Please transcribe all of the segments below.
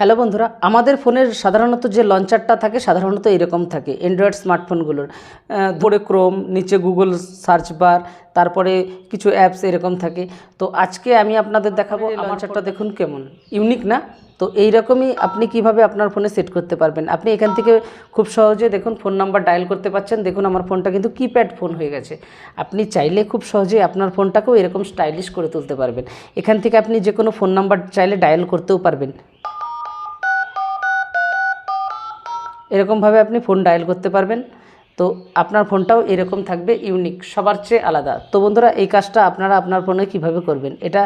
Hello বন্ধুরা আমাদের ফোনের সাধারণত যে লঞ্চারটা থাকে সাধারণত এরকম থাকে অ্যান্ড্রয়েড স্মার্টফোনগুলোর ধরে ক্রোম নিচে গুগল সার্চ বার তারপরে কিছু অ্যাপস এরকম থাকে। তো আজকে আমি আপনাদের দেখাবো লঞ্চারটা দেখুন কেমন। ইউনিক না? তো এই রকমই আপনি কীভাবে আপনার ফোনে সেট করতে পারবেন। আপনি এখান থেকে খুব সহজে দেখুন ফোন নাম্বার ডায়াল করতে পারছেন দেখুন আমার ফোনটা কিন্তু কিপ্যাড ফোন হয়ে গেছে। আপনি চাইলে খুব সহজে আপনার ফোনটাকেও এরকম স্টাইলিশ করে তুলতে পারবেন। এখান থেকে আপনি যে কোনো ফোন নাম্বার চাইলে ডায়াল করতেও পারবেন। এরকমভাবে আপনি ফোন ডায়াল করতে পারবেন। তো আপনার ফোনটাও এরকম থাকবে, ইউনিক, সবার চেয়ে আলাদা। তো বন্ধুরা, এই কাজটা আপনারা আপনার ফোনে কীভাবে করবেন? এটা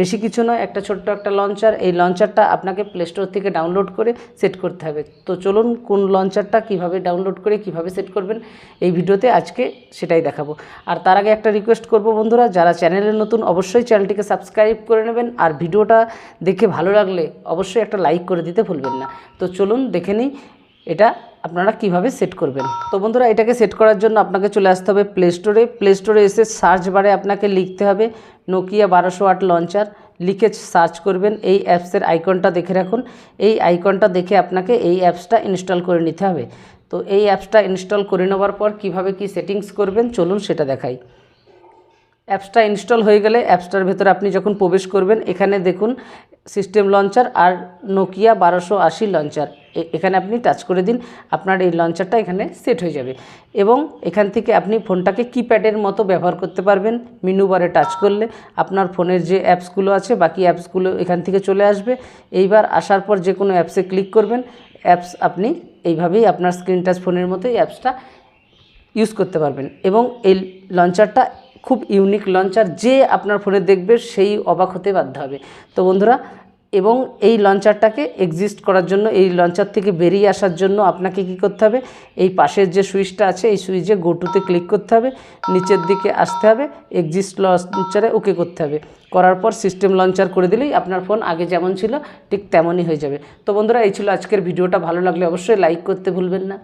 বেশি কিছু নয়, একটা ছোট্ট একটা লঞ্চার। এই লঞ্চারটা আপনাকে প্লে স্টোর থেকে ডাউনলোড করে সেট করতে হবে। তো চলুন, কোন লঞ্চারটা কীভাবে ডাউনলোড করে কীভাবে সেট করবেন, এই ভিডিওতে আজকে সেটাই দেখাবো। আর তার আগে একটা রিকোয়েস্ট করব বন্ধুরা, যারা চ্যানেলে নতুন, অবশ্যই চ্যানেলটিকে সাবস্ক্রাইব করে নেবেন। আর ভিডিওটা দেখে ভালো লাগলে অবশ্যই একটা লাইক করে দিতে ভুলবেন না। তো চলুন, দেখে নিই এটা আপনারা কীভাবে সেট করবেন? তো বন্ধুরা, এটাকে সেট করার জন্য আপনাকে চলে আসতে হবে প্লে স্টোরে প্লে স্টোরে এসে সার্চ বারে আপনাকে লিখতে হবে নোকিয়া বারোশো আট লঞ্চার লিখে সার্চ করবেন এই অ্যাপসের আইকনটা দেখে রাখুন। এই আইকনটা দেখে আপনাকে এই অ্যাপসটা ইনস্টল করে নিতে হবে। তো এই অ্যাপসটা ইনস্টল করে নেওয়ার পর কীভাবে কি সেটিংস করবেন, চলুন সেটা দেখাই। অ্যাপসটা ইনস্টল হয়ে গেলে অ্যাপসটার ভেতরে আপনি যখন প্রবেশ করবেন, এখানে দেখুন সিস্টেম লঞ্চার আর নোকিয়া বারোশো আশি লঞ্চার এখানে আপনি টাচ করে দিন, আপনার এই লঞ্চারটা এখানে সেট হয়ে যাবে। এবং এখান থেকে আপনি ফোনটাকে কিপ্যাডের মতো ব্যবহার করতে পারবেন মেনু বারে টাচ করলে। আপনার ফোনের যে অ্যাপসগুলো আছে, বাকি অ্যাপসগুলো এখান থেকে চলে আসবে। এইবার আসার পর যে কোনো অ্যাপসে ক্লিক করবেন। অ্যাপস আপনি এইভাবেই আপনার স্ক্রিন টাচ ফোনের মতোই অ্যাপসটা ইউজ করতে পারবেন। এবং এই লঞ্চারটা খুব ইউনিক লঞ্চার যে আপনার ফোনে দেখবে সেই অবাক হতে বাধ্য হবে। তো বন্ধুরা এবং এই লঞ্চারটাকে এক্সিস্ট করার জন্য, এই লঞ্চার থেকে বেরিয়ে আসার জন্য আপনাকে কি করতে হবে? এই পাশের যে সুইচটা আছে, এই সুইচে গোটুতে ক্লিক করতে হবে, নিচের দিকে আসতে হবে এক্সিস্ট লঞ্চারে ওকে করতে হবে। করার পর সিস্টেম লঞ্চার করে দিলেই আপনার ফোন আগে যেমন ছিল, ঠিক তেমনই হয়ে যাবে। তো বন্ধুরা, এই ছিল আজকের ভিডিওটা। ভালো লাগলে অবশ্যই লাইক করতে ভুলবেন না।